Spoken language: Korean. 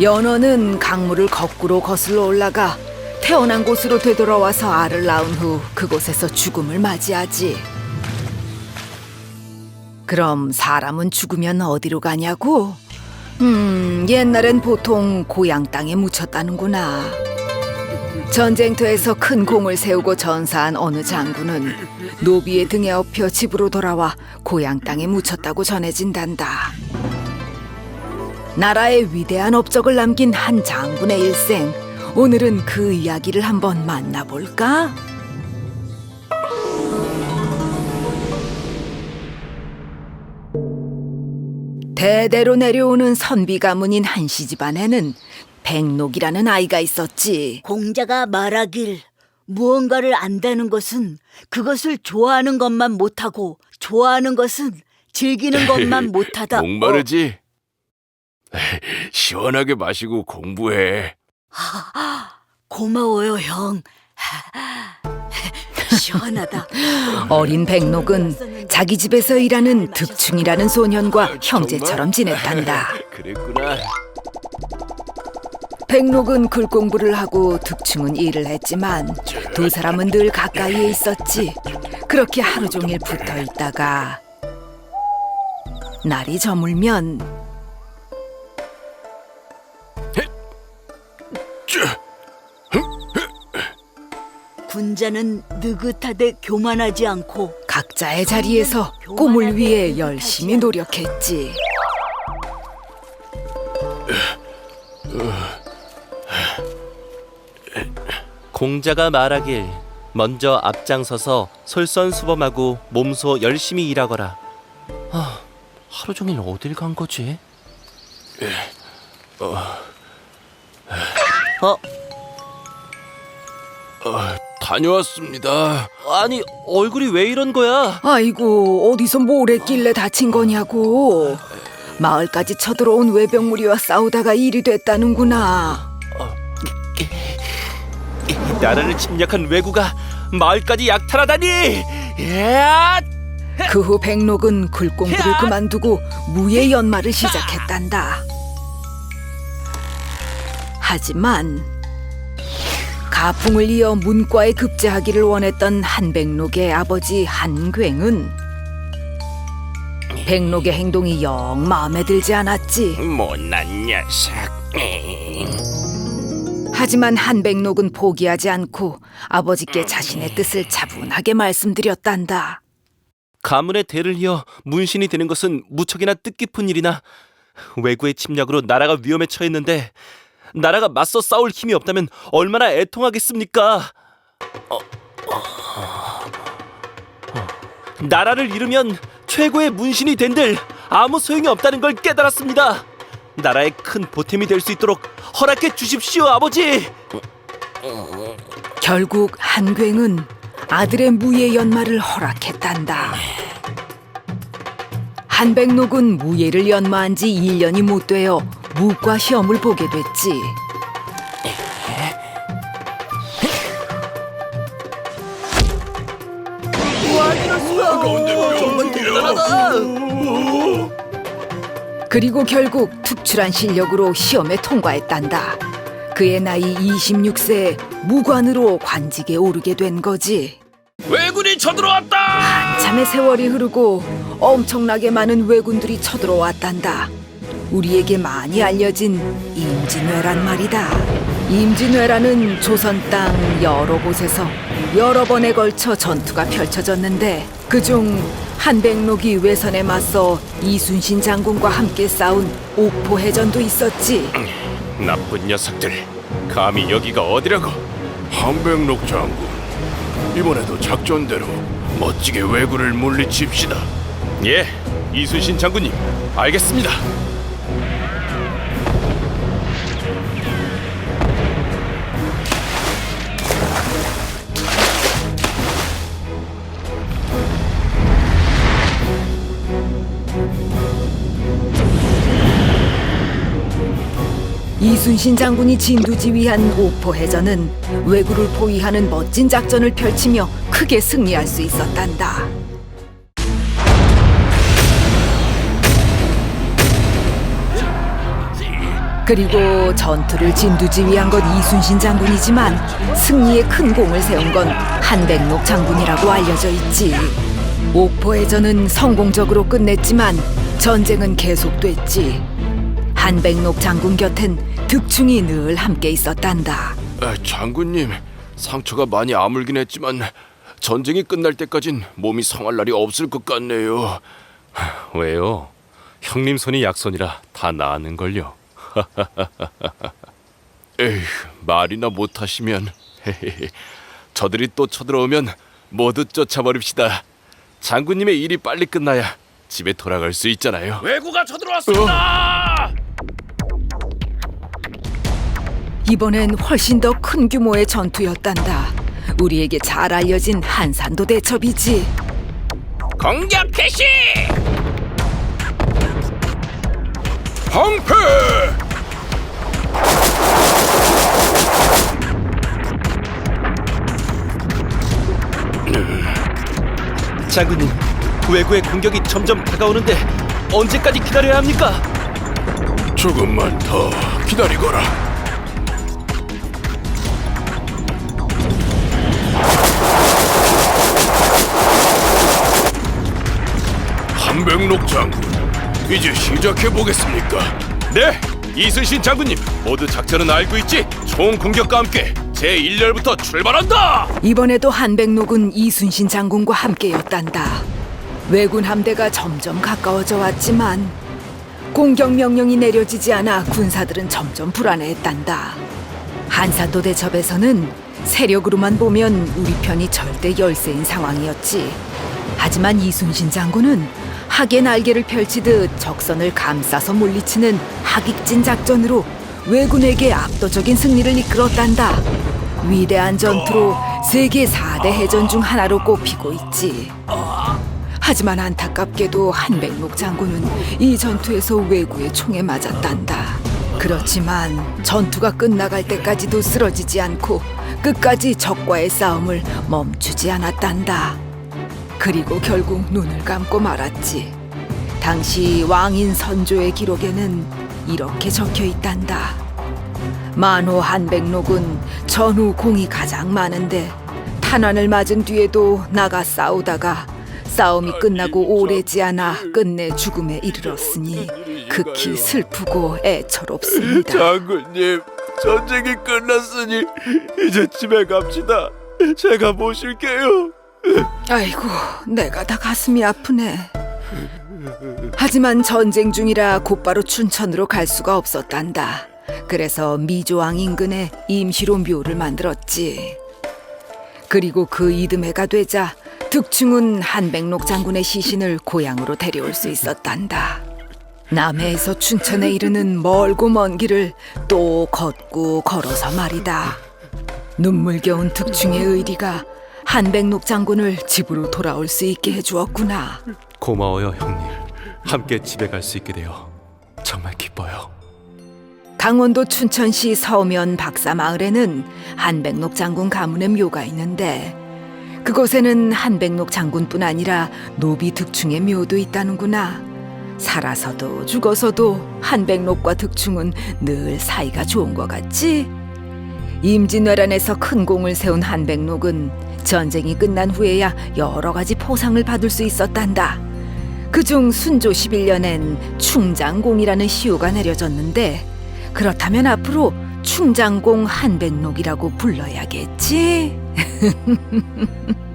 연어는 강물을 거꾸로 거슬러 올라가 태어난 곳으로 되돌아와서 알을 낳은 후 그곳에서 죽음을 맞이하지. 그럼 사람은 죽으면 어디로 가냐고? 음, 옛날엔 보통 고향 땅에 묻혔다는구나. 전쟁터에서 큰 공을 세우고 전사한 어느 장군은 노비의 등에 업혀 집으로 돌아와 고향 땅에 묻혔다고 전해진단다. 나라의 위대한 업적을 남긴 한 장군의 일생. 오늘은 그 이야기를 한번 만나볼까? 대대로 내려오는 선비 가문인 한씨 집안에는 백록이라는 아이가 있었지. 공자가 말하길 무언가를 안다는 것은 그것을 좋아하는 것만 못하고 좋아하는 것은 즐기는 것만 못하다. 목마르지? 시원하게 마시고 공부해. 고마워요, 형. 시원하다. 어린 백록은 자기 집에서 일하는 득충이라는 소년과 형제처럼 지냈단다. 그랬구나. 백록은 글 공부를 하고 득충은 일을 했지만 두 사람은 늘 가까이에 있었지. 그렇게 하루 종일 붙어 있다가 날이 저물면 군자는 느긋하되 교만하지 않고 각자의 자리에서 꿈을 위해 열심히 노력했지. 공자가 말하길 먼저 앞장서서 솔선수범하고 몸소 열심히 일하거라. 아, 하루 종일 어딜 간 거지? 어, 다녀왔습니다. 아니 얼굴이 왜 이런 거야? 아이고 어디서 뭘 했길래 다친 거냐고. 마을까지 쳐들어온 외병 무리와 싸우다가 일이 됐다는구나. 나라를 침략한 왜구가 마을까지 약탈하다니! 야! 그 후 백록은 글공부를 그만두고 무예 연마를 시작했단다. 하지만 가풍을 이어 문과에 급제하기를 원했던 한백록의 아버지 한괭은 백록의 행동이 영 마음에 들지 않았지. 못난 녀석. 하지만 한백록은 포기하지 않고 아버지께 자신의 뜻을 차분하게 말씀드렸단다. 가문의 대를 이어 문신이 되는 것은 무척이나 뜻깊은 일이나 왜구의 침략으로 나라가 위험에 처했는데 나라가 맞서 싸울 힘이 없다면 얼마나 애통하겠습니까? 어, 어, 어. 나라를 잃으면 최고의 문신이 된들 아무 소용이 없다는 걸 깨달았습니다. 나라의 큰 보탬이 될 수 있도록 허락해 주십시오, 아버지. 결국 한괭은 아들의 무예 연마를 허락했단다. 한백록은 무예를 연마한 지 1년이 못 되어 무과 시험을 보게 됐지. 정말 대단하다. 그리고 결국 특출한 실력으로 시험에 통과했단다. 그의 나이 26세에 무관으로 관직에 오르게 된 거지. 왜군이 쳐들어왔다. 한참의 세월이 흐르고 엄청나게 많은 왜군들이 쳐들어왔단다. 우리에게 많이 알려진 임진왜란 말이다. 임진왜란은 조선 땅 여러 곳에서 여러 번에 걸쳐 전투가 펼쳐졌는데 그중 한백록이 외선에 맞서 이순신 장군과 함께 싸운 옥포해전도 있었지. 나쁜 녀석들. 감히 여기가 어디라고? 한백록 장군. 이번에도 작전대로 멋지게 왜구를 물리칩시다. 예, 이순신 장군님. 알겠습니다. 이순신 장군이 진두 지휘한 옥포해전은 왜구를 포위하는 멋진 작전을 펼치며 크게 승리할 수 있었단다. 그리고 전투를 진두지휘한 건 이순신 장군이지만 승리에 큰 공을 세운 건 한백록 장군이라고 알려져 있지. 옥포해전은 성공적으로 끝냈지만 전쟁은 계속됐지. 한백록 장군 곁엔 득충이 늘 함께 있었단다. 아, 장군님 상처가 많이 아물긴 했지만 전쟁이 끝날 때까진 몸이 성할 날이 없을 것 같네요. 왜요? 형님 손이 약손이라 다 나았는걸요. 에휴 말이나 못하시면 저들이 또 쳐들어오면 모두 쫓아버립시다. 장군님의 일이 빨리 끝나야 집에 돌아갈 수 있잖아요. 왜구가 쳐들어왔습니다! 이번엔 훨씬 더 큰 규모의 전투였단다. 우리에게 잘 알려진 한산도 대첩이지. 공격 개시! 방패! 장군님, 왜구의 공격이 점점 다가오는데 언제까지 기다려야 합니까? 조금만 더 기다리거라. 한백록 장군, 이제 시작해 보겠습니까? 네, 이순신 장군님, 모두 작전은 알고 있지? 총 공격과 함께 제 1열부터 출발한다. 이번에도 한백록은 이순신 장군과 함께였단다. 왜군 함대가 점점 가까워져 왔지만 공격 명령이 내려지지 않아 군사들은 점점 불안해했단다. 한산도 대첩에서는 세력으로만 보면 우리 편이 절대 열세인 상황이었지. 하지만 이순신 장군은 학의 날개를 펼치듯 적선을 감싸서 물리치는 학익진 작전으로 왜군에게 압도적인 승리를 이끌었단다. 위대한 전투로 세계 4대 해전 중 하나로 꼽히고 있지. 하지만 안타깝게도 한백록 장군은 이 전투에서 왜구의 총에 맞았단다. 그렇지만 전투가 끝나갈 때까지도 쓰러지지 않고 끝까지 적과의 싸움을 멈추지 않았단다. 그리고 결국 눈을 감고 말았지. 당시 왕인 선조의 기록에는 이렇게 적혀 있단다. 만호 한백록은 전후 공이 가장 많은데 탄환을 맞은 뒤에도 나가 싸우다가 싸움이 끝나고 오래지 않아 끝내 죽음에 이르렀으니 극히 슬프고 애처롭습니다. 장군님, 전쟁이 끝났으니 이제 집에 갑시다. 제가 모실게요. 아이고, 내가 다 가슴이 아프네. 하지만 전쟁 중이라 곧바로 춘천으로 갈 수가 없었단다. 그래서 미조왕 인근에 임시로 묘를 만들었지. 그리고 그 이듬해가 되자 득충은 한백록 장군의 시신을 고향으로 데려올 수 있었단다. 남해에서 춘천에 이르는 멀고 먼 길을 또 걷고 걸어서 말이다. 눈물겨운 득충의 의리가 한백록 장군을 집으로 돌아올 수 있게 해주었구나. 고마워요, 형님. 함께 집에 갈 수 있게 되어 정말 기뻐요. 강원도 춘천시 서면 박사마을에는 한백록 장군 가문의 묘가 있는데 그곳에는 한백록 장군뿐 아니라 노비 득충의 묘도 있다는구나. 살아서도 죽어서도 한백록과 득충은 늘 사이가 좋은 것 같지? 임진왜란에서 큰 공을 세운 한백록은 전쟁이 끝난 후에야 여러 가지 포상을 받을 수 있었단다. 그중 순조 11년엔 충장공이라는 시호가 내려졌는데 그렇다면 앞으로 충장공 한백록이라고 불러야겠지?